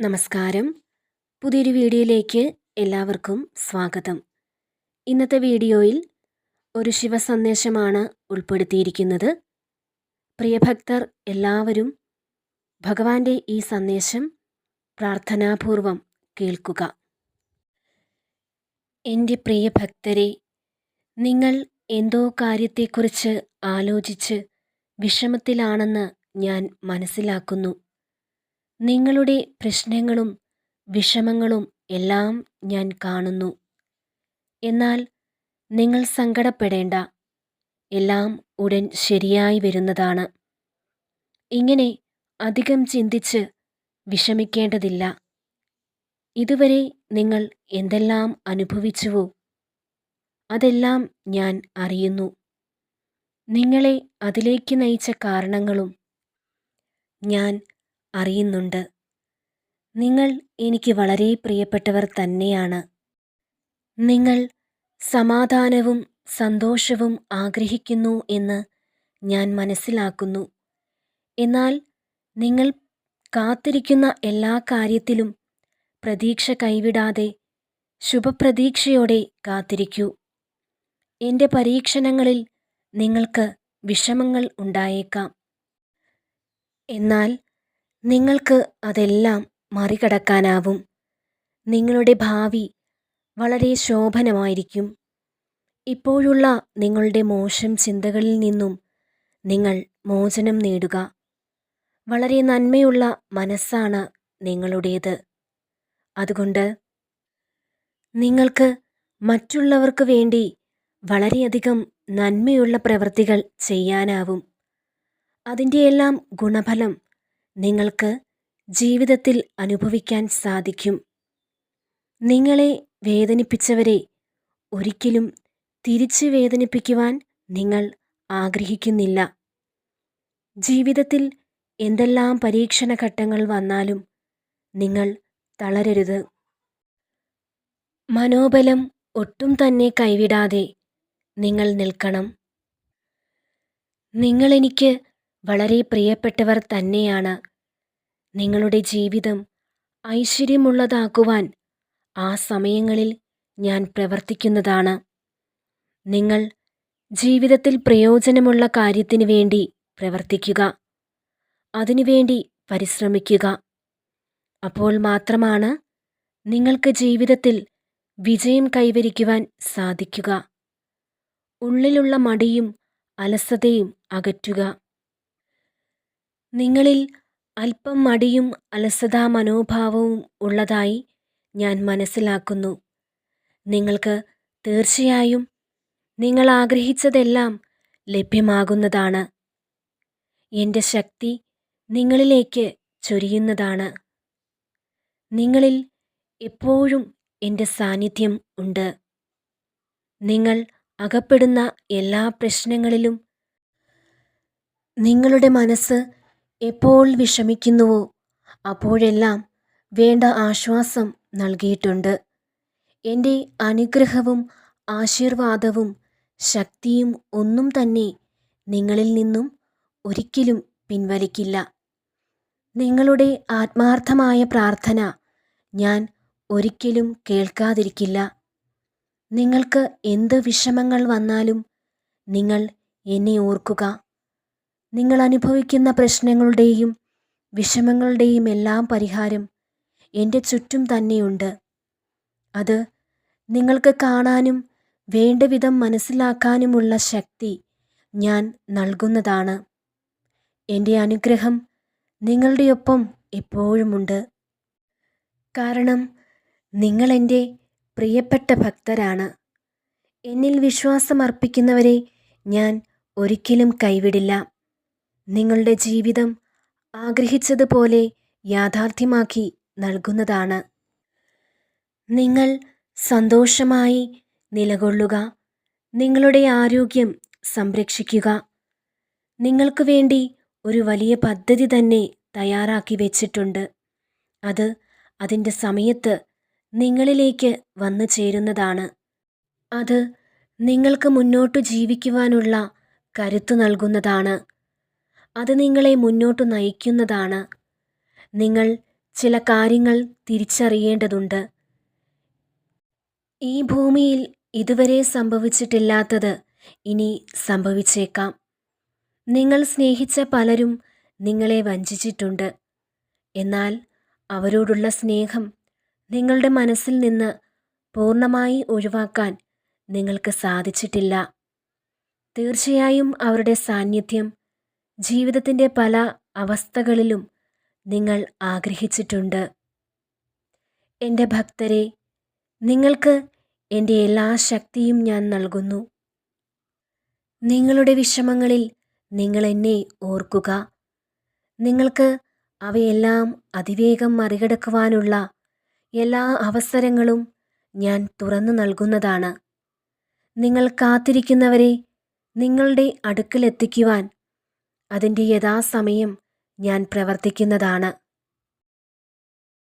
നമസ്കാരം. പുതിയൊരു വീഡിയോയിലേക്ക് എല്ലാവർക്കും സ്വാഗതം. ഇന്നത്തെ വീഡിയോയിൽ ഒരു ശിവസന്ദേശമാണ് ഉൾപ്പെടുത്തിയിരിക്കുന്നത്. പ്രിയഭക്തർ എല്ലാവരും ഭഗവാന്റെ ഈ സന്ദേശം പ്രാർത്ഥനാപൂർവം കേൾക്കുക. എന്റെ പ്രിയ ഭക്തരെ നിങ്ങൾ എന്തോ കാര്യത്തെക്കുറിച്ച് ആലോചിച്ച് വിഷമത്തിലാണെന്ന് ഞാൻ മനസ്സിലാക്കുന്നു. നിങ്ങളുടെ പ്രശ്നങ്ങളും വിഷമങ്ങളും എല്ലാം ഞാൻ കാണുന്നു. എന്നാൽ നിങ്ങൾ സങ്കടപ്പെടേണ്ട. എല്ലാം ഉടൻ ശരിയായി വരുന്നതാണ്. ഇങ്ങനെ അധികം ചിന്തിച്ച് വിഷമിക്കേണ്ടതില്ല. ഇതുവരെ നിങ്ങൾ എന്തെല്ലാം അനുഭവിച്ചുവോ? അതെല്ലാം ഞാൻ അറിയുന്നു. നിങ്ങളെ അതിലേക്ക് നയിച്ച കാരണങ്ങളും ഞാൻ അറിയുന്നുണ്ട്. നിങ്ങൾ എനിക്ക് വളരെ പ്രിയപ്പെട്ടവർ തന്നെയാണ്. നിങ്ങൾ സമാധാനവും സന്തോഷവും ആഗ്രഹിക്കുന്നു എന്ന് ഞാൻ മനസ്സിലാക്കുന്നു. എന്നാൽ നിങ്ങൾ കാത്തിരിക്കുന്ന എല്ലാ കാര്യത്തിലും പ്രതീക്ഷ കൈവിടാതെ ശുഭപ്രതീക്ഷയോടെ കാത്തിരിക്കൂ. എന്റെ പരീക്ഷണങ്ങളിൽ നിങ്ങൾക്ക് വിഷമങ്ങൾ ഉണ്ടായേക്കാം. എന്നാൽ നിങ്ങൾക്ക് അതെല്ലാം മറികടക്കാനാവും. നിങ്ങളുടെ ഭാവി വളരെ ശോഭനമായിരിക്കും. ഇപ്പോഴുള്ള നിങ്ങളുടെ മോശം ചിന്തകളിൽ നിന്നും നിങ്ങൾ മോചനം നേടുക. വളരെ നന്മയുള്ള മനസ്സാണ് നിങ്ങളുടേത്. അതുകൊണ്ട് നിങ്ങൾക്ക് മറ്റുള്ളവർക്ക് വേണ്ടി വളരെയധികം നന്മയുള്ള പ്രവൃത്തികൾ ചെയ്യാനാവും. അതിന്റെയെല്ലാം ഗുണഫലം നിങ്ങൾക്ക് ജീവിതത്തിൽ അനുഭവിക്കാൻ സാധിക്കും. നിങ്ങളെ വേദനിപ്പിച്ചവരെ ഒരിക്കലും തിരിച്ച് വേദനിപ്പിക്കുവാൻ നിങ്ങൾ ആഗ്രഹിക്കുന്നില്ല. ജീവിതത്തിൽ എന്തെല്ലാം പരീക്ഷണ ഘട്ടങ്ങൾ വന്നാലും നിങ്ങൾ തളരരുത്. മനോബലം ഒട്ടും തന്നെ കൈവിടാതെ നിങ്ങൾ നിൽക്കണം. നിങ്ങളെനിക്ക് വളരെ പ്രിയപ്പെട്ടവർ തന്നെയാണ്. നിങ്ങളുടെ ജീവിതം ഐശ്വര്യമുള്ളതാക്കുവാൻ ആ സമയങ്ങളിൽ ഞാൻ പ്രവർത്തിക്കുന്നതാണ്. നിങ്ങൾ ജീവിതത്തിൽ പ്രയോജനമുള്ള കാര്യത്തിനു വേണ്ടി പ്രവർത്തിക്കുക. അതിനുവേണ്ടി പരിശ്രമിക്കുക. അപ്പോൾ മാത്രമാണ് നിങ്ങൾക്ക് ജീവിതത്തിൽ വിജയം കൈവരിക്കുവാൻ സാധിക്കുക. ഉള്ളിലുള്ള മടിയും അലസതയും അകറ്റുക. നിങ്ങളിൽ അല്പം മടിയും അലസതാ മനോഭാവവും ഉള്ളതായി ഞാൻ മനസ്സിലാക്കുന്നു. നിങ്ങൾക്ക് തീർച്ചയായും നിങ്ങൾ ആഗ്രഹിച്ചതെല്ലാം ലഭ്യമാകുന്നതാണ്. എന്റെ ശക്തി നിങ്ങളിലേക്ക് ചൊരിയുന്നതാണ്. നിങ്ങളിൽ എപ്പോഴും എന്റെ സാന്നിധ്യം ഉണ്ട്. നിങ്ങൾ അകപ്പെടുന്ന എല്ലാ പ്രശ്നങ്ങളിലും നിങ്ങളുടെ മനസ്സ് എപ്പോൾ വിഷമിക്കുന്നുവോ അപ്പോഴെല്ലാം വേണ്ട ആശ്വാസം നൽകിയിട്ടുണ്ട്. എന്റെ അനുഗ്രഹവും ആശീർവാദവും ശക്തിയും ഒന്നും തന്നെ നിങ്ങളിൽ നിന്നും ഒരിക്കലും പിൻവലിക്കില്ല. നിങ്ങളുടെ ആത്മാർത്ഥമായ പ്രാർത്ഥന ഞാൻ ഒരിക്കലും കേൾക്കാതിരിക്കില്ല. നിങ്ങൾക്ക് എന്ത് വിഷമങ്ങൾ വന്നാലും നിങ്ങൾ എന്നെ ഓർക്കുക. നിങ്ങൾ അനുഭവിക്കുന്ന പ്രശ്നങ്ങളുടെയും വിഷമങ്ങളുടെയും എല്ലാം പരിഹാരം എന്റെ ചുറ്റും തന്നെയുണ്ട്. അത് നിങ്ങൾക്ക് കാണാനും വേണ്ട വിധം മനസ്സിലാക്കാനുമുള്ള ശക്തി ഞാൻ നൽകുന്നതാണ്. എന്റെ അനുഗ്രഹം നിങ്ങളുടെയൊപ്പം എപ്പോഴുമുണ്ട്. കാരണം നിങ്ങളെന്റെ പ്രിയപ്പെട്ട ഭക്തരാണ്. എന്നിൽ വിശ്വാസമർപ്പിക്കുന്നവരെ ഞാൻ ഒരിക്കലും കൈവിടില്ല. നിങ്ങളുടെ ജീവിതം ആഗ്രഹിച്ചതുപോലെ യാഥാർത്ഥ്യമാക്കി നൽകുന്നതാണ്. നിങ്ങൾ സന്തോഷമായി നിലകൊള്ളുക. നിങ്ങളുടെ ആരോഗ്യം സംരക്ഷിക്കുക. നിങ്ങൾക്ക് വേണ്ടി ഒരു വലിയ പദ്ധതി തന്നെ തയ്യാറാക്കി വെച്ചിട്ടുണ്ട്. അത് അതിന്റെ സമയത്ത് നിങ്ങളിലേക്ക് വന്നു ചേരുന്നതാണ്. അത് നിങ്ങൾക്ക് മുന്നോട്ട് ജീവിക്കുവാനുള്ള കരുത്തു നൽകുന്നതാണ്. അത് നിങ്ങളെ മുന്നോട്ട് നയിക്കുന്നതാണ്. നിങ്ങൾ ചില കാര്യങ്ങൾ തിരിച്ചറിയേണ്ടതുണ്ട്. ഈ ഭൂമിയിൽ ഇതുവരെ സംഭവിച്ചിട്ടില്ലാത്തത് ഇനി സംഭവിച്ചേക്കാം. നിങ്ങൾ സ്നേഹിച്ച പലരും നിങ്ങളെ വഞ്ചിച്ചിട്ടുണ്ട്. എന്നാൽ അവരോടുള്ള സ്നേഹം നിങ്ങളുടെ മനസ്സിൽ നിന്ന് പൂർണമായി ഒഴിവാക്കാൻ നിങ്ങൾക്ക് സാധിച്ചിട്ടില്ല. തീർച്ചയായും അവരുടെ സാന്നിധ്യം ജീവിതത്തിന്റെ പല അവസ്ഥകളിലും നിങ്ങൾ ആഗ്രഹിച്ചിട്ടുണ്ട്. എന്റെ ഭക്തരെ നിങ്ങൾക്ക് എന്റെ എല്ലാ ശക്തിയും ഞാൻ നൽകുന്നു. നിങ്ങളുടെ വിഷമങ്ങളിൽ നിങ്ങൾ എന്നെ ഓർക്കുക. നിങ്ങൾക്ക് അവയെല്ലാം അതിവേഗം മറികടക്കുവാനുള്ള എല്ലാ അവസരങ്ങളും ഞാൻ തുറന്നു നൽകുന്നതാണ്. നിങ്ങൾ കാത്തിരിക്കുന്നവരെ നിങ്ങളുടെ അടുക്കലെത്തിക്കുവാൻ അതിന്റെ യഥാസമയം ഞാൻ പ്രവർത്തിക്കുന്നതാണ്